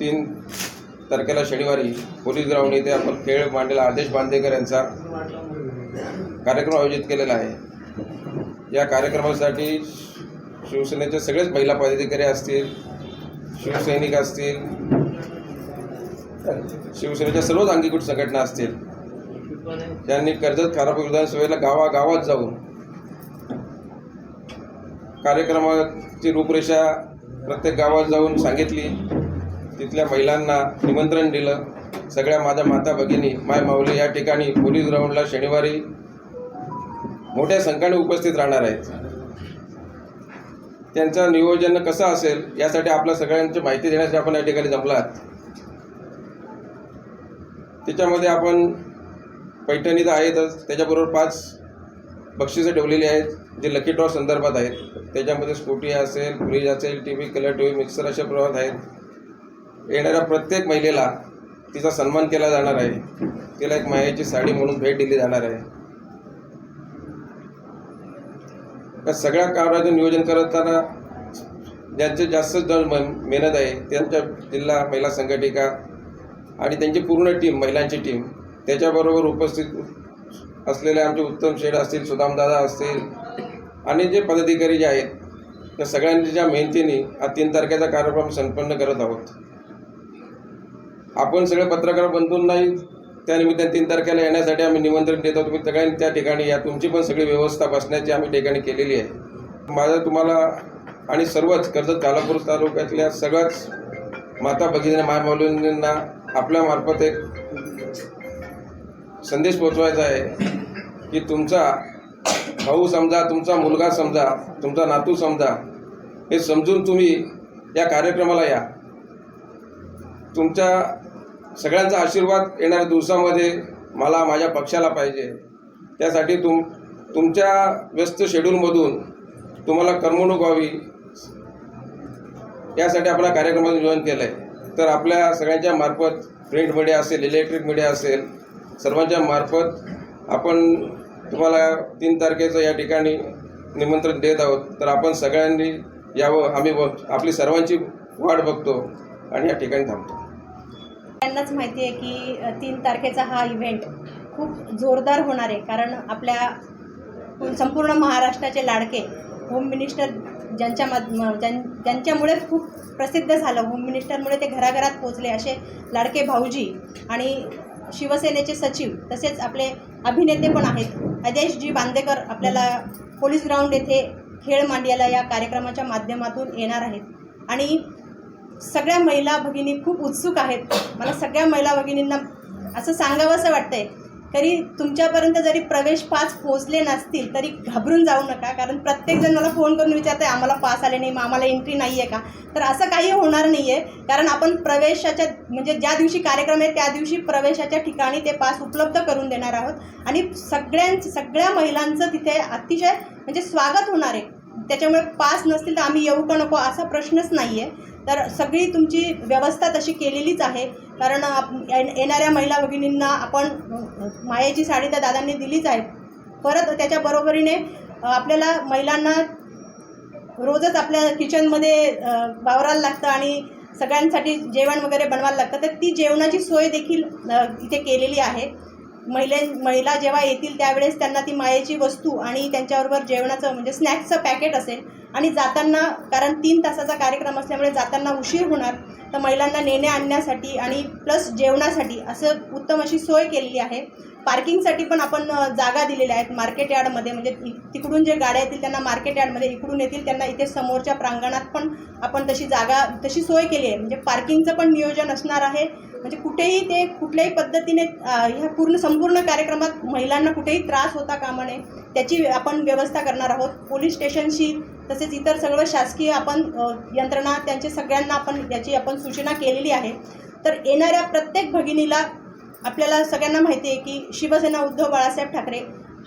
तीन तारखेला शनिवारी पोलीस ग्राउंड येथे आपण खेळ मांडलेला आदेश बांदेकर यांचा कार्यक्रम आयोजित केलेला आहे. या कार्यक्रमासाठी शिवसेनेचे सगळेच महिला पदाधिकारी असतील शिवसैनिक असतील शिवसेनेच्या सर्वच अंगीकृत संघटना असतील त्यांनी कर्जत खारापूर विधानसभेला गावागावात जाऊन कार्यक्रमाची रूपरेषा प्रत्येक गावात जाऊन सांगितली. तिथल्या महिलांना निमंत्रण दिलं. सगळ्या माझ्या माता भगिनी माय माऊली या ठिकाणी पोलीस ग्राउंडला शनिवारी मोठ्या संख्येने उपस्थित राहणार आहेत. त्यांचं नियोजन कसं असेल यासाठी आपल्या सगळ्यांची माहिती देण्यासाठी आपण या ठिकाणी जमलात त्याच्यामध्ये आपण पैठणी तर आहेतच. त्याच्याबरोबर पाच बक्षिसं ठेवलेली आहेत जे लकी ड्रॉ संदर्भात आहेत. त्याच्यामध्ये स्कूटी असेल फ्रीज असेल T V colour T V mixer अशा प्रमाणात आहेत. येणाऱ्या प्रत्येक महिलेला तिचा सन्मान केला जाणार आहे. तिला एक मायाची साडी म्हणून भेट दिली जाणार आहे. या सगळ्या कामाचं नियोजन करताना ज्यांचे जास्त जण मेहनत आहे त्यांच्या जिल्हा महिला संघटिका आणि त्यांची पूर्ण टीम महिलांची टीम त्याच्याबरोबर उपस्थित असलेले आमचे उत्तम शेड असतील सुदामदादा असतील आणि जे पदाधिकारी जे आहेत त्या सगळ्यांच्या मेहनतीने हा तीन तारखेचा कार्यक्रम संपन्न करत आहोत. आपण सगळे पत्रकार बंधून नाही त्यानिमित्ताने तीन तारखेला येण्यासाठी आम्ही निमंत्रण देतो तुम्ही सगळ्यांनी त्या ठिकाणी या. तुमची पण सगळी व्यवस्था बसण्याची आम्ही ठिकाणी केलेली आहे. माझं तुम्हाला आणि सर्वच कर्जत कालापूर तालुक्यातल्या सगळ्याच माता भगिनी माय आपल्यामार्फत एक संदेश पोचवायचा आहे की तुमचा भाऊ समजा तुमचा मुलगा समजा तुमचा नातू समजा हे समजून तुम्ही या कार्यक्रमाला या. तुमच्या सगळ्यांचा आशीर्वाद येणाऱ्या दिवसामध्ये मला माझ्या पक्षाला पाहिजे. त्यासाठी तुम तुमच्या व्यस्त शेड्यूलमधून तुम्हाला करमणूक व्हावी. यासाठी आपण कार्यक्रमातून जॉईन केलं आहे तर आपल्या सगळ्यांच्या मार्फत प्रिंट मीडिया असेल इलेक्ट्रिक मीडिया असेल सर्वांच्या मार्फत आपण तुम्हाला तीन तारखेचं या ठिकाणी निमंत्रण देत आहोत. तर आपण सगळ्यांनी यावं आम्ही व आपली सर्वांची वाट बघतो आणि या ठिकाणी थांबतो. त्यांनाच माहिती आहे की तीन तारखेचा हा इव्हेंट खूप जोरदार होणार आहे. कारण आपल्या संपूर्ण महाराष्ट्राचे लाडके होम मिनिस्टर ज्यांच्या मा ज्यां ज्यांच्यामुळे खूप प्रसिद्ध झालं होम मिनिस्टरमुळे ते घराघरात पोचले असे लाडके भाऊजी आणि शिवसेनेचे सचिव तसेच आपले अभिनेते पण आहेत. अजयजी बांदेकर आपल्याला पोलीस ग्राउंड येथे खेळ मांडियाला या कार्यक्रमाच्या माध्यमातून येणार आहेत. आणि सगळ्या महिला भगिनी खूप उत्सुक आहेत. मला सगळ्या महिला भगिनींना असं सांगावंसं वाटतंय. तरी तुमच्यापर्यंत जरी प्रवेश पास पोचले नसतील तरी घाबरून जाऊ नका. कारण प्रत्येकजण मला फोन करून विचारते आम्हाला पास आले नाही मग आम्हाला एंट्री नाही आहे का? तर असं काही होणार नाही आहे कारण आपण प्रवेशाच्या म्हणजे ज्या दिवशी कार्यक्रम आहे त्या दिवशी प्रवेशाच्या ठिकाणी ते पास उपलब्ध करून देणार आहोत. आणि सगळ्यांच सगळ्या महिलांचं तिथे अतिशय म्हणजे स्वागत होणार आहे. त्याच्यामुळे पास नसतील तर आम्ही येऊ का नको असा प्रश्नच नाही आहे तर सगळी तुमची व्यवस्था तशी केलेलीच आहे. कारण आप- येणाऱ्या महिला भगिनींना आपण मायेची साडी त्या दादांनी दिलीच आहे. परत त्याच्या बरोबरीने आपल्याला महिलांना रोजच आपल्या किचनमध्ये वावरायला लागतं आणि सगळ्यांसाठी जेवण वगैरे बनवायला लागतं. तर ती जेवणाची सोय देखील इथे केलेली आहे. महिले महिला जेव्हा येतील त्यावेळेस त्यांना ती मायेची वस्तू आणि त्यांच्याबरोबर जेवणाचं म्हणजे स्नॅक्सचं पॅकेट असेल आणि जाताना कारण तीन तासाचा कार्यक्रम असल्यामुळे जाताना उशीर होणार तर महिलांना नेणे आणण्यासाठी आणि प्लस जेवणासाठी असं उत्तम अशी सोय केलेली आहे. पार्किंगसाठी पण आपण जागा दिलेल्या आहेत मार्केट यार्डमध्ये म्हणजे तिकडून जे गाड्या येतील त्यांना मार्केट यार्डमध्ये इकडून येतील त्यांना इथे समोरच्या प्रांगणात पण आपण तशी जागा तशी सोय केली आहे. म्हणजे पार्किंगचं पण नियोजन असणार आहे. म्हणजे कुठेही ते कुठल्याही पद्धतीने ह्या पूर्ण संपूर्ण कार्यक्रमात महिलांना कुठेही त्रास होता कामा नये त्याची आपण व्यवस्था करणार आहोत. पोलीस स्टेशनशी तसेच इतर सगळं शासकीय आपण यंत्रणा त्यांचे सगळ्यांना आपण याची आपण सूचना केलेली आहे. तर येणाऱ्या प्रत्येक भगिनीला आपल्याला सगळ्यांना माहिती आहे की शिवसेना उद्धव बाळासाहेब ठाकरे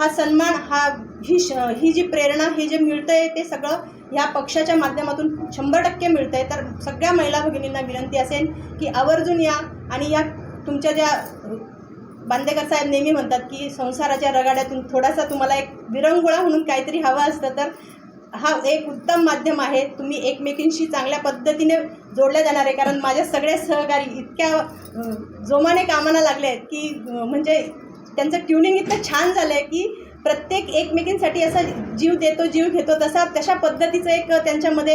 हा सन्मान हा ही श ही जी प्रेरणा हे जे मिळतं आहे ते सगळं ह्या पक्षाच्या माध्यमातून शंभर टक्के मिळतं आहे तर सगळ्या महिला भगिनींना विनंती असेल की आवर्जून या आणि या तुमच्या ज्या बांदेकर साहेब नेहमी म्हणतात की संसाराच्या रगाड्यातून थोडासा तुम्हाला एक विरंगुळा म्हणून काहीतरी हवं असतं तर हा एक उत्तम माध्यम आहे. तुम्ही एकमेकींशी चांगल्या पद्धतीने जोडल्या जाणार आहे. कारण माझ्या सगळे सहकारी इतक्या जोमाने कामाला लागले आहेत की म्हणजे त्यांचं ट्युनिंग इतकं छान झालं आहे की प्रत्येक एकमेकींसाठी असा जीव देतो जीव घेतो तसा तशा पद्धतीचं एक त्यांच्यामध्ये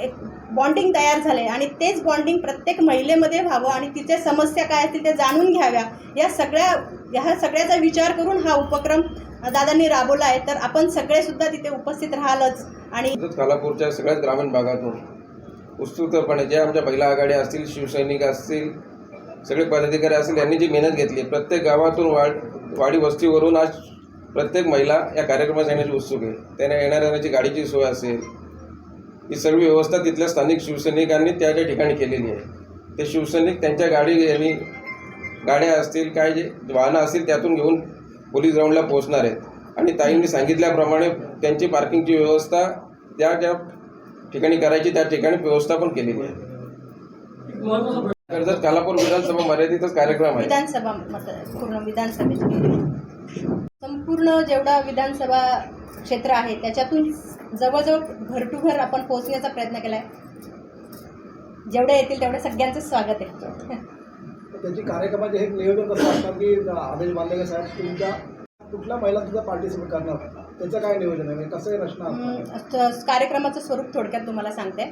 एक बॉन्डिंग तयार झाले आणि तेच बॉन्डिंग प्रत्येक महिलेमध्ये व्हावं आणि तिच्या समस्या काय असतील ते जाणून घ्याव्या. या सगळ्या ह्या सगळ्याचा विचार करून हा उपक्रम दादांनी राबवला आहे. तर आपण सगळेसुद्धा तिथे उपस्थित राहालच. आणि तसंच सगळ्याच ग्रामीण भागातून उत्सुकपणे ज्या आमच्या महिला आघाड्या असतील शिवसैनिक असतील सगळे पदाधिकारी असतील यांनी जी मेहनत घेतली प्रत्येक गावातून वाड वाडी वस्तीवरून आज प्रत्येक महिला या कार्यक्रमात येण्याची उत्सुक आहे. त्यांना येणाऱ्या गाडीची सोय असेल ही सर्व व्यवस्था तिथल्या स्थानिक शिवसैनिकांनी त्या ज्या ठिकाणी केलेली आहे. ते शिवसैनिक त्यांच्या गाडी यांनी गाड्या असतील काय जे वाहनं असतील त्यातून घेऊन पोलीस ग्राउंडला पोहोचणार आहेत. आणि ताईंनी सांगितल्याप्रमाणे त्यांची पार्किंगची व्यवस्था त्या ज्या ठिकाणी करायची त्या ठिकाणी व्यवस्था पण केलेली आहे. कर्जत कालापूर विधानसभा मर्यादितच कार्यक्रम आहे. विधानसभा पूर्ण विधानसभेचे संपूर्ण जेवढा विधानसभा क्षेत्र आहे. त्याच्यातून जवळजवळ घर टू घर आपण पोहोचण्याचा प्रयत्न केला आहे जेवढे येतील तेवढे सगळ्यांचं स्वागत आहे. त्यांची कार्यक्रमाचे हे नियोजन कसं असणार की आदेश बांधलेले साहेब तुमच्या कुठल्या महिला सुद्धा पार्टिसिपेट करणार त्याचं काय नियोजन आहे? म्हणजे कसं रचना कार्यक्रमाचं स्वरूप थोडक्यात तुम्हाला सांगते.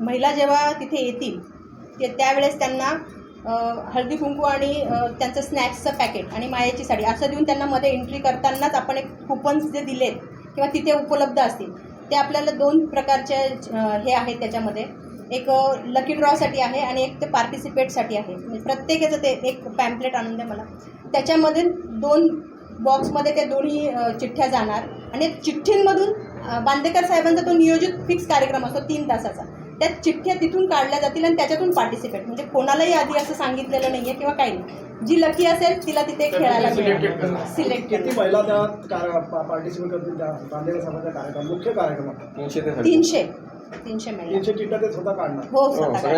महिला जेव्हा तिथे येतील ते त्यावेळेस त्यांना हळदी कुंकू आणि त्यांचं स्नॅक्सचं पॅकेट आणि मायाची साडी. असं देऊन त्यांना मध्ये एंट्री करतानाच आपण एक कुपन्स जे दिलेत किंवा तिथे उपलब्ध असतील ते आपल्याला दोन प्रकारचे हे आहेत त्याच्यामध्ये. एक लकी ड्रॉसाठी आहे आणि एक ते पार्टिसिपेटसाठी आहे. म्हणजे प्रत्येकाचं ते एक पॅम्पलेट आणून द्या मला. त्याच्यामध्ये दोन बॉक्समध्ये ते दोन्ही चिठ्ठ्या जाणार. आणि चिठ्ठींमधून बांदेकर साहेबांचा तो नियोजित फिक्स कार्यक्रम असतो तीन तासाचा. त्या चिठ्ठ्या तिथून काढल्या जातील आणि त्याच्यातून पार्टिसिपेट म्हणजे कोणालाही आधी असं सांगितलेलं नाही आहे किंवा काही नाही. जी लकी असेल तिला तिथे खेळायला सिलेक्ट किती महिला त्या पार्टिसिपेट करतील त्या बांधलेल्या साहेबांच्या कार्यक्रम मुख्य कार्यक्रमात? तीनशे तीनशे. महिला. हो हो स्वतः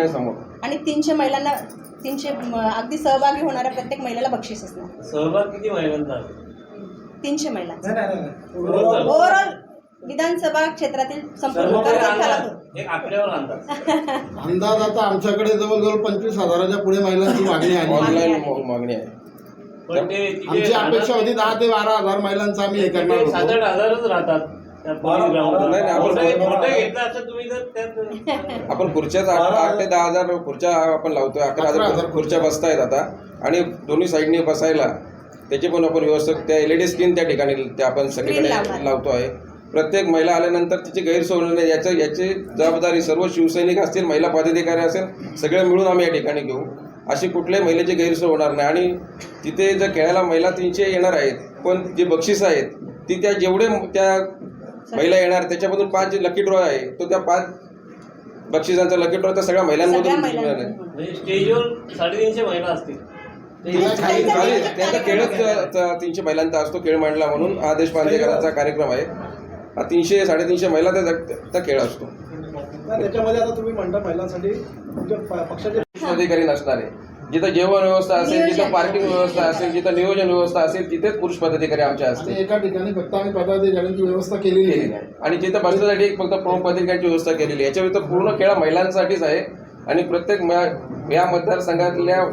आणि तीनशे महिलांना तीनशे अगदी सहभागी होणाऱ्या प्रत्येक महिलेला बक्षीस असणार सहभाग किती महिलांचा? तीनशे महिला नाही नाही नाही ओव्हरऑल विधानसभा क्षेत्रातील संपूर्ण अंदाज खालापूर एक आकड्यावर अंदाज अंदाज आता आमच्याकडे जवळजवळ पंचवीस हजाराच्या पुढे महिलांची मागणी आली ऑनलाईन मागणी आहे. पण ते तिथे आमची अपेक्षा होती दहा ते बारा हजार महिलांचं आम्ही हे करणार सात होतो आठ हजारच राहतात. त्या पोलीस ग्राउंडला. नाही, नाही, आपण- मोठं- मोठं घेतलं असं तुम्ही जर त्यात आपण खुर्च्याच आठ आठ ते दहा हजार खुर्च्या आपण लावतोय अकरा अकरा हजार हजार खुर्च्या बसतायत आता. आणि दोन्ही साईडने बसायला त्याची पण आपण व्यवस्था त्या एल ई डी स्क्रीन त्या ठिकाणी त्या आपण सगळीकडे लावणार. लावतो आहे प्रत्येक महिला आल्यानंतर तिची गैरसोय होणार नाही. याचं याची जबाबदारी सर्व शिवसैनिक असतील महिला पदाधिकारी असेल सगळे मिळून आम्ही या ठिकाणी घेऊ. अशी कुठल्याही महिलेची गैरसोय होणार नाही. आणि तिथे जर खेळायला महिला तीनशे येणार आहेत पण जे बक्षीस आहेत ती त्या जेवढे त्या महिला येणार त्याच्यामधून पाच जे लकी ड्रॉ आहे तो त्या पाच बक्षिसांचा लकी ड्रॉ त्या सगळ्या महिलांमधून मिळणार आहे. म्हणजे स्टेजवर साडेतीनशे महिला असतील. खाली खाली त्यांचा खेळच तीनशे महिलांचा असतो खेळ मांडला म्हणून आदेश पांदेकरांचा कार्यक्रम आहे. तीनशे साडेतीनशे महिला त्याचा खेळ असतो. त्याच्यामध्ये आता तुम्ही म्हणता महिलांसाठी पक्षाचे अधिकारी नसणार जिथं जेवण व्यवस्था असेल जिथं. पार्किंग व्यवस्था असेल जिथं नियोजन व्यवस्था असेल तिथेच पुरुष पदाधिकारी आमचे आणि असतील. एका ठिकाणी फक्त आम्ही पदाधिकाऱ्यांची व्यवस्था केलेली आहे आणि जिथं बसण्यासाठी एक फक्त प्रमुख पदाधिकाऱ्यांची व्यवस्था केलेली आहे. याच्या व्यतिरिक्त पूर्ण खेळ महिलांसाठीच आहे. आणि प्रत्येक म- या मतदारसंघातल्या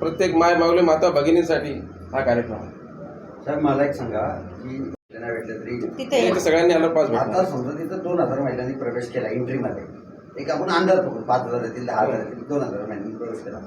प्रत्येक माय माऊली माता भगिनीसाठी हा कार्यक्रम आहे. सर मला एक सांगा की त्यांना भेटलं तरी तिथे इथे सगळ्यांनी आलं पाच आता भेटणार समजा तिथं दोन हजार महिलांनी प्रवेश केला एंट्रीमध्ये एक आपण अंदाज पकडू पाच हजार येतील दहा हजार येतील दोन हजार महिलांनी प्रवेश केला.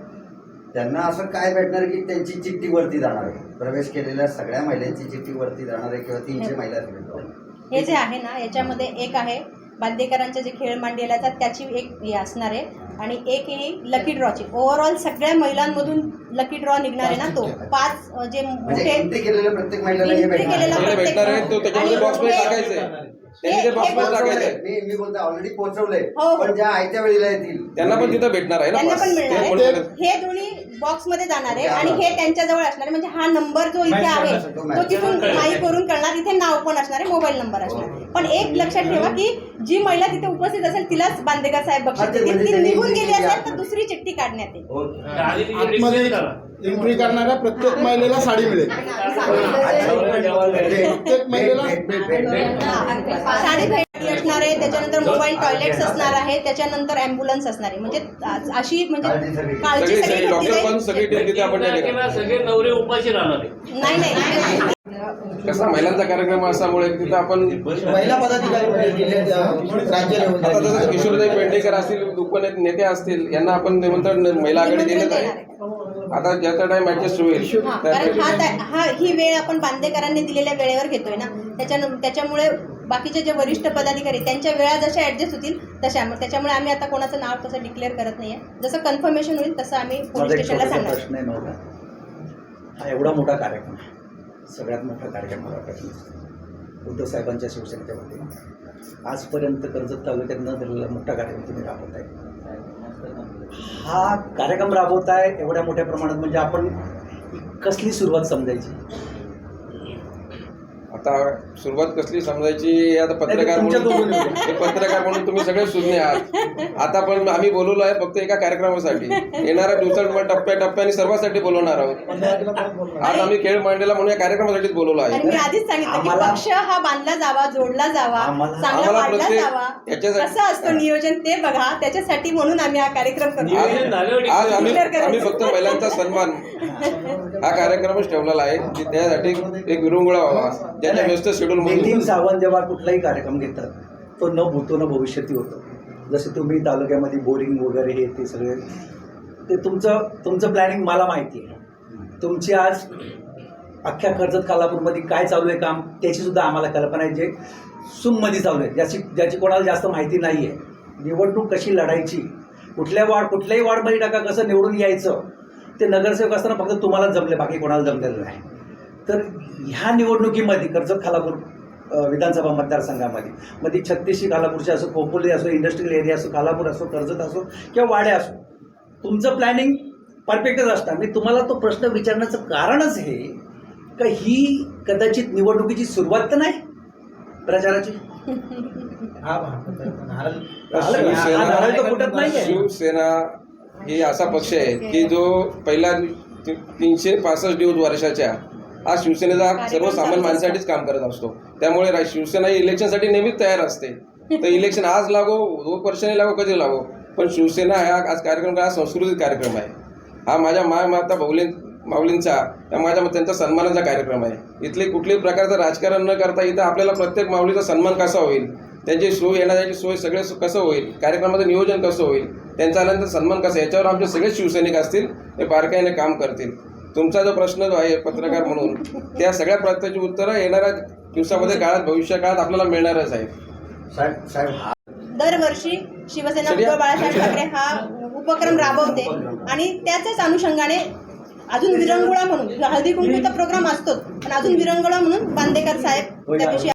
त्यांना असं काय भेटणार की त्यांची चिठ्ठी वरती जाणार आहे. प्रवेश केलेल्या सगळ्या महिलांची चिठ्ठी वरती जाणार आहे किंवा तीनशे महिला भेटणार हे जे आहे ना याच्यामध्ये एक आहे बांदेकरांचे जे खेळ मांडलेले असतात त्याची एक हे असणार आहे. आणि एक ही लकी ड्रॉची ओव्हरऑल सगळ्या महिलांमधून लकी ड्रॉ निघणार आहे ना तो. पाच जे म्हणजे मोठे केलेला महिला. प्रत्येक आणि टाकायचंय. त्यांनी ते हे- बॉक्समध्ये हे टाकायचंय. मी मी बोलतो ऑलरेडी पोहोचवलंय. पण ज्या आयत्या वेळेला येतील. त्यांना पण तिथं भेटणार आहे ना त्यांना. पण ते मिळणार आहे हे दोन्ही बॉक्समध्ये जाणार आहे आणि हे त्यांच्याजवळ असणार आहे. म्हणजे हा नंबर जो इथे आहे तो तिथून माईक करून करणार. इथे नाव पण असणार आहे मोबाईल नंबर असणार आहे. पण एक लक्षात ठेवा की जी महिला तिथे उपस्थित असेल तिलाच बांदेकर साहेब बक्षीस हा, ते देतील. म्हणजे ती त्यांनी निघून गेली असेल. तर दुसरी चिठ्ठी काढण्यात येईल. आतमध्ये. एंट्री करणाऱ्या प्रत्येक महिलेला साडी मिळेल. प्रत्येक महिलेला साडी भेटी असणार आहे त्याच्यानंतर मोबाईल टॉयलेट्स असणार आहे त्याच्यानंतर अँब्युलन्स असणार आहे. म्हणजे अशी म्हणजे काळजी सगळी. सगळी नवरे उपाशी राहणार आहे नाही नाही. कसा महिलांचा कार्यक्रम असल्यामुळे तिथं आपण महिला पदाधिकारी म्हणजे जसं किशोरदाई पेंडेकर असतील उपनेते नेते असतील यांना आपण निमंत्रण महिला आघाडी आहे. आता ज्याचा टाइम ऍडजस्ट होईल हा, कारण हा ता- हा ही वेळ आपण बांदेकरांनी दिलेल्या वेळेवर घेतोय ना. त्याच्यानं त्याच्यामुळे बाकीचे जे वरिष्ठ पदाधिकारी त्यांच्या वेळा जशा ऍडजस्ट होतील तशा मग त्याच्यामुळे आम्ही आता कोणाचं नाव तसं डिक्लेअर करत नाहीये. जसं कन्फर्मेशन होईल तसं आम्ही पोलीस माझा एक स्टेशनला छोटासा सांगणार. प्रश्न आहे नव्हता हा एवढा मोठा कार्यक्रम आहे. सगळ्यात मोठा कार्यक्रम मला वाटत. उद्धवसाहेबांच्या शिवसेनेच्या आजपर्यंत कर्जत तालुक्यात न दिलेला मोठा कार्यक्रम तुम्ही राबवत आहे हा कार्यक्रम राबवताय एवढ्या मोठ्या प्रमाणात म्हणजे आपण कसली सुरुवात समजायची? आता सुरुवात कसली समजायची आता पत्रकार म्हणून पत्रकार म्हणून तुम्ही सगळे सुज्ञ आहात. आता पण आम्ही बोलवलो आहे फक्त एका कार्यक्रमासाठी. येणाऱ्या दिवसात मग टप्प्याटप्प्याने सर्वांसाठी बोलवणार आहोत. आज आम्ही खेळ मांडलेला म्हणून या कार्यक्रमासाठीच बोलवलो मी आहे आधीच सांगितलं की पक्ष हा बांधला जावा जोडला जावा चांगला वाढला जावा. कसं असतं नियोजन ते बघा. त्याच्यासाठी म्हणून आम्ही हा कार्यक्रम करतो. आज. आम्ही फक्त महिलांचा सन्मान. हा कार्यक्रमच ठेवलेला आहे की त्यासाठी एक विरंगुळा व्हावा. ज्याच्या व्यस्त शेड्यूल नितीन सावंत जेव्हा कुठलाही कार्यक्रम घेतात तो न भूतो न भविष्यती होतो. जसे तुम्ही तालुक्यामध्ये बोरिंग वगैरे हे ते सगळे ते तुमचं तुमचं प्लॅनिंग मला माहिती आहे. तुमची आज अख्ख्या कर्जत कालापूरमध्ये काय चालू आहे काम त्याची सुद्धा आम्हाला कल्पना आहे जे सुममध्ये चालू आहे. ज्याची ज्याची कोणाला जास्त माहिती नाही आहे निवडणूक कशी लढायची कुठल्या वार्ड कुठल्याही वार्डमध्ये टाका कसं निवडून यायचं ते नगरसेवक असताना फक्त तुम्हालाच जमले बाकी कोणाला जमलेलं नाही. तर ह्या निवडणुकीमध्ये कर्जत खालापूर विधानसभा मतदारसंघामध्ये मध्ये छत्तीसशे खालापूरचे असो खोपोली असो इंडस्ट्रियल एरिया असो खालापूर असो कर्जत असो किंवा वाड्या असो तुमचं प्लॅनिंग परफेक्टच असणार मी तुम्हाला तो प्रश्न विचारण्याचं कारणच हे का ही कदाचित निवडणुकीची सुरुवात तर नाही प्रचाराची? हा नारळ तर नाही शिवसेना ही असा पक्ष आहे की जो पहिल्या ती- तीनशे पासष्ट दिवस वर्षाच्या हा शिवसेनेचा सर्वसामान्य माणसासाठीच काम करत असतो. त्यामुळे शिवसेना ही इलेक्शनसाठी नेहमीच तयार असते. तर इलेक्शन आज लागो दोन वर्षांनी लागो कधी लागो? पण शिवसेना हा आज कार्यक्रम हा सांस्कृतिक कार्यक्रम आहे. हा माझ्या माय माता भाऊली माऊलींचा त्या माझ्या त्यांचा सन्मानाचा कार्यक्रम आहे. इथले कुठल्याही प्रकारचं राजकारण न करता इथं आपल्याला प्रत्येक माऊलीचा सन्मान कसा होईल? त्यांची सोय येण्याची सोय सगळे कसं होईल? कार्यक्रमाचं नियोजन कसं होईल? त्यांचा आल्यानंतर सन्मान कसा याच्यावर आमचे सगळे शिवसैनिक असतील ते बारकाईने काम करतील. तुमचा जो प्रश्न जो आहे पत्रकार म्हणून त्या सगळ्या प्रश्नाची उत्तरं येणाऱ्या दिवसामध्ये काळात भविष्य काळात आपल्याला मिळणारच आहेत. साहेब साहेब हा दरवर्षी शिवसेना उद्धव बाळासाहेब ठाकरे हा उपक्रम राबवते आणि त्याच्याच अनुषंगाने अजून विरंगुळा म्हणून हळदी कुंकूचा प्रोग्राम असतोच पण अजून विरंगुळा म्हणून बांदेकर साहेब त्या दिवशी